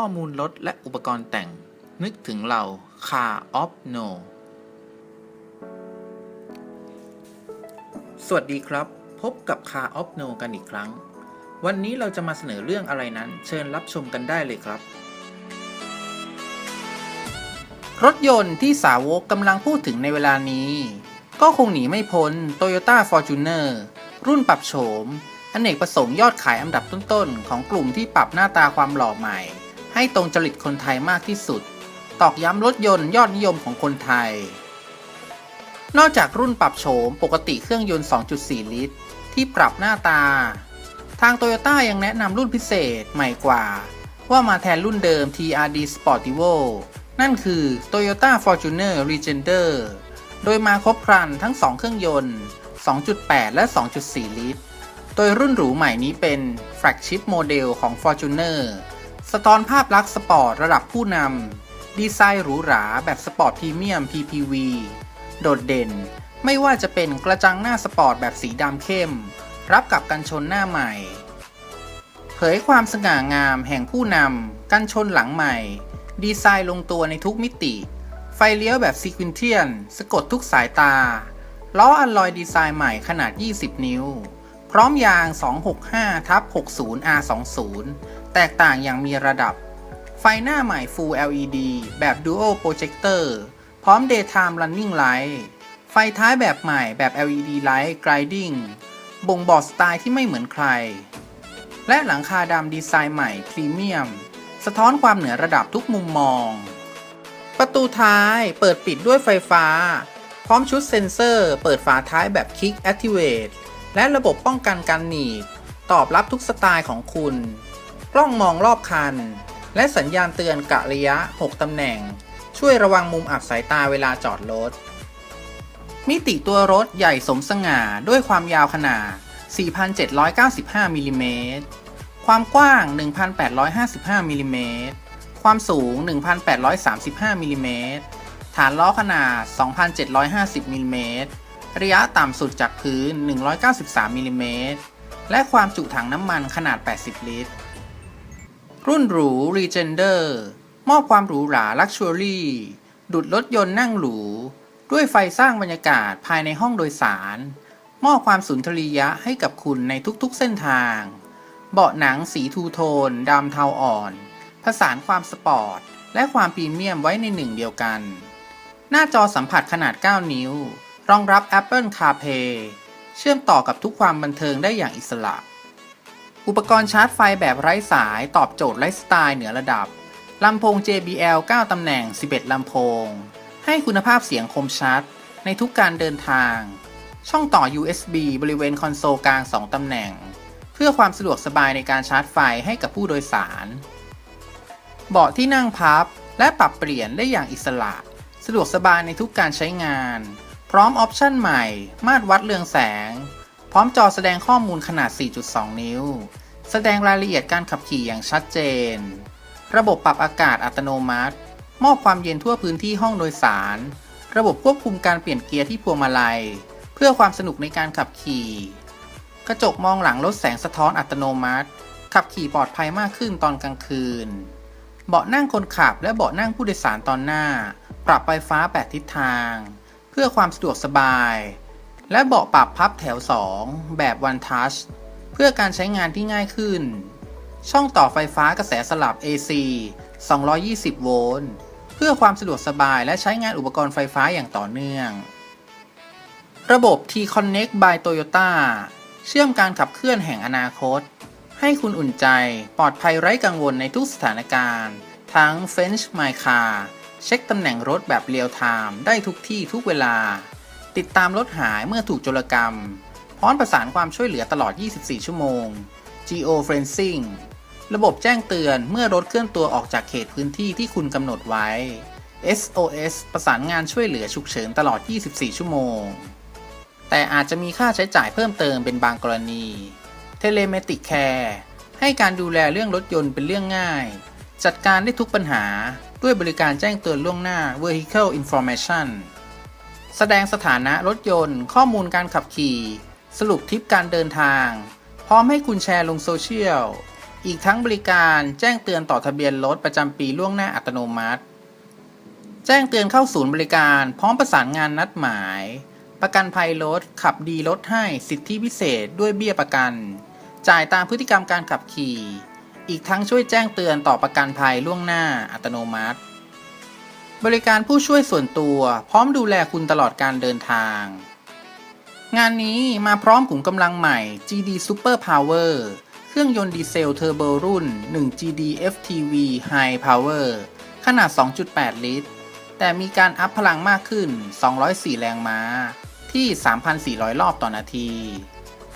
ข้อมูลรถและอุปกรณ์แต่ง นึกถึงเรา Car of No สวัสดีครับ พบกับ Car of No กันอีกครั้ง วันนี้เราจะมาเสนอเรื่องอะไรนั้น เชิญรับชมกันได้เลยครับ รถยนต์ที่สาวกกำลังพูดถึงในเวลานี้ ก็คงหนีไม่พ้น Toyota Fortuner รุ่นปรับโฉมอเนกประสงค์ยอดขายอันดับต้นๆ ของกลุ่มที่ปรับหน้าตาความหล่อใหม่ ให้ตรงจริตคนไทยมากที่สุด ตอกย้ำรถยนต์ยอดนิยมของคนไทย นอกจากรุ่นปรับโฉมปกติเครื่องยนต์ 2.4 ลิตร ที่ปรับหน้าตา ทาง Toyota ยังแนะนำรุ่นพิเศษใหม่กว่า ว่ามาแทนรุ่นเดิม TRD Sportivo นั่นคือ Toyota Fortuner Legender โดยมาครบครันทั้ง 2 เครื่องยนต์ 2.8 และ 2.4 ลิตร โดยรุ่นหรูใหม่นี้เป็นแฟลกชิพโมเดลของ Fortuner สะท้อนภาพลักษณ์สปอร์ตระดับผู้นำ ดีไซน์หรูหราแบบสปอร์ตพรีเมียม PPV โดดเด่น ไม่ว่าจะเป็นกระจังหน้าสปอร์ตแบบสีดำเข้ม รับกับกันชนหน้าใหม่ เผยความสง่างามแห่งผู้นำ กันชนหลังใหม่ ดีไซน์ลงตัวในทุกมิติ ไฟเลี้ยวแบบซีควินเทียน สะกดทุกสายตา ล้ออัลลอยดีไซน์ใหม่ขนาด 20 นิ้ว พร้อมยาง 265 ทับ 60 R20 แตกต่างอย่างมีระดับ ไฟหน้าใหม่ Full LED แบบ Dual Projector พร้อม Daytime Running Light ไฟท้ายแบบใหม่แบบ LED Light Gliding บ่งบอกสไตล์ที่ไม่เหมือนใคร และหลังคาดำดีไซน์ใหม่พรีเมียม สะท้อนความเหนือระดับทุกมุมมอง ประตูท้ายเปิดปิดด้วยไฟฟ้า พร้อมชุดเซ็นเซอร์ เปิดฝาท้ายแบบ Kick Activate และระบบป้องกันการหนีบ ตอบรับทุกสไตล์ของคุณ กล้องมองรอบคัน และสัญญาณเตือนกะระยะ 6 ตำแหน่ง ช่วยระวังมุมอับสายตาเวลาจอดรถ มิติตัวรถใหญ่สมสง่าด้วยความยาวขนาด 4,795มิลลิเมตรความกว้าง 1,855มิลลิเมตรความสูง 1,835มิลลิเมตรฐานล้อขนาด 2,750มิลลิเมตรระยะต่ำสุดจากพื้น 193มิลลิเมตรและความจุถังน้ำมันขนาด 80 ลิตร รุ่นหรู Regender มอบความหรูหรา Luxury ดุดรถยนต์นั่งหรู ด้วยไฟสร้างบรรยากาศภายในห้องโดยสาร มอบความสุนทรียะให้กับคุณในทุกๆเส้นทาง เบาะหนังสีทูโทนดำเทาอ่อน ผสานความสปอร์ต และความพรีเมียมไว้ในหนึ่งเดียวกัน หน้าจอสัมผัสขนาด 9 นิ้ว รองรับ Apple CarPlay เชื่อมต่อกับทุกความบันเทิงได้อย่างอิสระ อุปกรณ์ชาร์จไฟแบบไร้สายตอบโจทย์ไลฟ์สไตล์เหนือระดับ ลำโพง JBL 9 ตำแหน่ง 11 ลำโพง ให้คุณภาพเสียงคมชัด ในทุกการเดินทาง ช่องต่อ USB บริเวณคอนโซลกลาง 2 ตำแหน่ง เพื่อความสะดวกสบายในการชาร์จไฟให้กับผู้โดยสาร เบาะที่นั่งพับ และปรับเปลี่ยนได้อย่างอิสระ สะดวกสบายในทุกการใช้งาน พร้อมออปชั่นใหม่ มาตรวัดเรืองแสง พร้อมจอแสดงข้อมูลขนาด 4.2 นิ้ว แสดงรายละเอียดการขับขี่อย่างชัดเจน ระบบปรับอากาศอัตโนมัติ มอบความเย็นทั่วพื้นที่ห้องโดยสาร ระบบควบคุมการเปลี่ยนเกียร์ที่พวงมาลัย เพื่อความสนุกในการขับขี่ กระจกมองหลังลดแสงสะท้อนอัตโนมัติ ขับขี่ปลอดภัยมากขึ้นตอนกลางคืน เบาะนั่งคนขับและเบาะนั่งผู้โดยสารตอนหน้า ปรับไฟฟ้าแปดทิศทาง เพื่อความสะดวกสบาย และเบาะปรับพับแถว 2 แบบ One Touch เพื่อการใช้งานที่ง่ายขึ้น ช่องต่อไฟฟ้ากระแสสลับ AC 220 โวลต์ เพื่อความสะดวกสบายและใช้งานอุปกรณ์ไฟฟ้าอย่างต่อเนื่อง ระบบ T-Connect by Toyota เชื่อมการขับเคลื่อนแห่งอนาคต ให้คุณอุ่นใจปลอดภัยไร้กังวลในทุกสถานการณ์ ทั้ง French My Car เช็คตำแหน่งรถแบบเรียลไทม์ได้ทุกที่ทุกเวลา ติดตามรถหายเมื่อถูกโจรกรรม พร้อมประสานความช่วยเหลือตลอด 24 ชั่วโมง Geo Fencing ระบบแจ้งเตือนเมื่อรถเคลื่อนตัวออกจากเขตพื้นที่ที่คุณกำหนดไว้ SOS ประสานงานช่วยเหลือฉุกเฉินตลอด 24 ชั่วโมง แต่อาจจะมีค่าใช้จ่ายเพิ่มเติมเป็นบางกรณี Telematic Care ให้การดูแลเรื่องรถยนต์เป็นเรื่องง่าย จัดการได้ทุกปัญหาด้วยบริการแจ้งเตือนล่วงหน้า Vehicle Information แสดงสถานะรถยนต์ ข้อมูลการขับขี่ สรุปทริปการเดินทาง พร้อมให้คุณแชร์ลงโซเชียล อีกทั้งบริการแจ้งเตือนต่อทะเบียนรถประจำปีล่วงหน้าอัตโนมัติ แจ้งเตือนเข้าศูนย์บริการ พร้อมประสานงานนัดหมาย ประกันภัยรถขับดีลดให้สิทธิพิเศษด้วยเบี้ยประกัน จ่ายตามพฤติกรรมการขับขี่ อีกทั้งช่วยแจ้งเตือนต่อประกันภัยล่วงหน้าอัตโนมัติ บริการผู้ช่วยส่วนตัวพร้อมดูแลคุณตลอดการเดินทาง งานนี้มาพร้อมขุมกำลังใหม่ GD Super Power เครื่องยนต์ดีเซลเทอร์โบรุ่น 1 GD FTV High Power ขนาด 2.8 ลิตร แต่มีการอัพพลังมากขึ้น 204 แรงม้า ที่ 3,400 รอบต่อนาที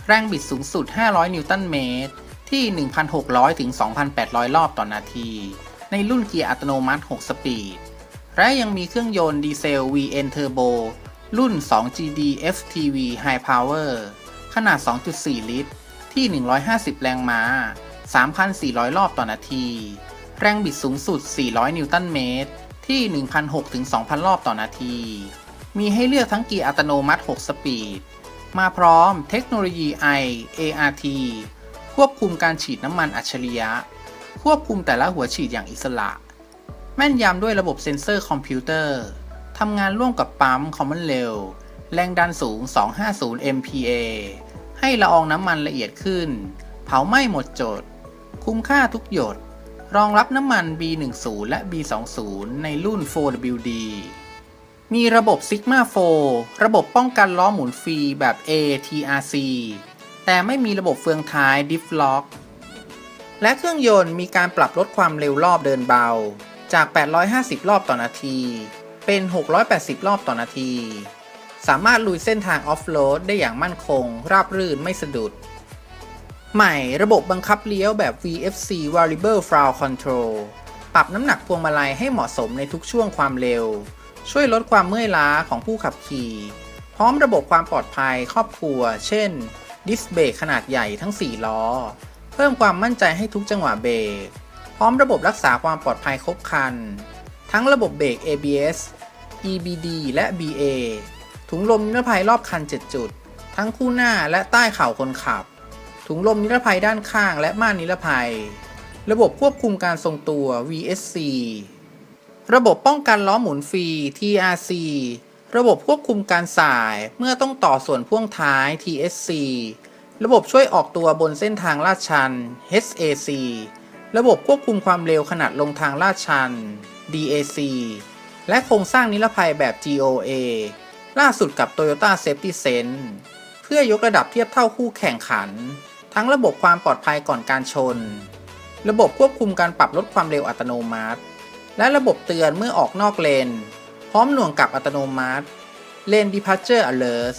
แรงบิดสูงสุด 500 นิวตันเมตร ที่ 1,600 ถึง 2,800 รอบต่อนาที ในรุ่นเกียร์อัตโนมัติ 6 สปีด และยังมีเครื่องยนต์ดีเซล VN Turbo รุ่น 2GD FTV High Power ขนาด 2.4 ลิตร ที่ 150 แรงม้า 3,400 รอบต่อนาที แรงบิดสูงสุด 400 นิวตันเมตร ที่ 1,600ถึง2,000 รอบต่อนาที มีให้เลือกทั้งเกียร์อัตโนมัติ 6 สปีด มาพร้อมเทคโนโลยี I ART ควบคุมการฉีดน้ำมันอัจฉริยะ ควบคุมแต่ละหัวฉีดอย่างอิสระ แม่นยำด้วยระบบเซ็นเซอร์คอมพิวเตอร์ทำงานร่วมกับปั๊มคอมมอนเรลแรงดันสูง 250 MPa ให้ละอองน้ำมันละเอียดขึ้น เผาไหม้หมดจด คุ้มค่าทุกหยด รองรับน้ำมัน B10 และ B20 ในรุ่น 4WD มีระบบ Sigma 4 ระบบป้องกันล้อหมุนฟรีแบบ ATRC แต่ไม่มีระบบเฟืองท้าย Diff Lock และเครื่องยนต์มีการปรับลดความเร็วรอบเดินเบา จาก 850 รอบต่อนาที เป็น 680 รอบต่อนาที สามารถลุยเส้นทางออฟโรดได้อย่างมั่นคง ราบรื่นไม่สะดุด ใหม่ระบบบังคับเลี้ยวแบบ VFC Variable Flow Control ปรับน้ำหนักพวงมาลัยให้เหมาะสมในทุกช่วงความเร็ว ช่วยลดความเมื่อยล้าของผู้ขับขี่ พร้อมระบบความปลอดภัยครอบครัว เช่น ดิสเบรกขนาดใหญ่ทั้ง 4 ล้อ เพิ่มความมั่นใจให้ทุกจังหวะเบรก พร้อมระบบรักษาความปลอดภัยครบครัน ทั้งระบบเบรก ABS EBD และ BA ถุงลมนิรภัยรอบคัน 7 จุด ทั้งคู่หน้าและใต้เข่าคนขับ ถุงลมนิรภัยด้านข้างและม่านนิรภัย ระบบควบคุมการทรงตัว VSC ระบบป้องกันล้อหมุนฟรี TRC ระบบควบคุมการสายเมื่อต้องต่อส่วนพ่วงท้าย TSC ระบบช่วยออกตัวบนเส้นทางลาดชัน HAC ระบบควบคุมความเร็วขนาดลงทางลาดชัน DAC และโครงสร้างนิรภัยแบบ GOA ล่าสุดกับ Toyota Safety Sense เพื่อยกระดับเทียบเท่าคู่แข่งขัน ทั้งระบบความปลอดภัยก่อนการชน ระบบควบคุมการปรับลดความเร็วอัตโนมัติ และระบบเตือนเมื่อออกนอกเลน พร้อมหน่วงกลับอัตโนมัติ Lane Departure Alert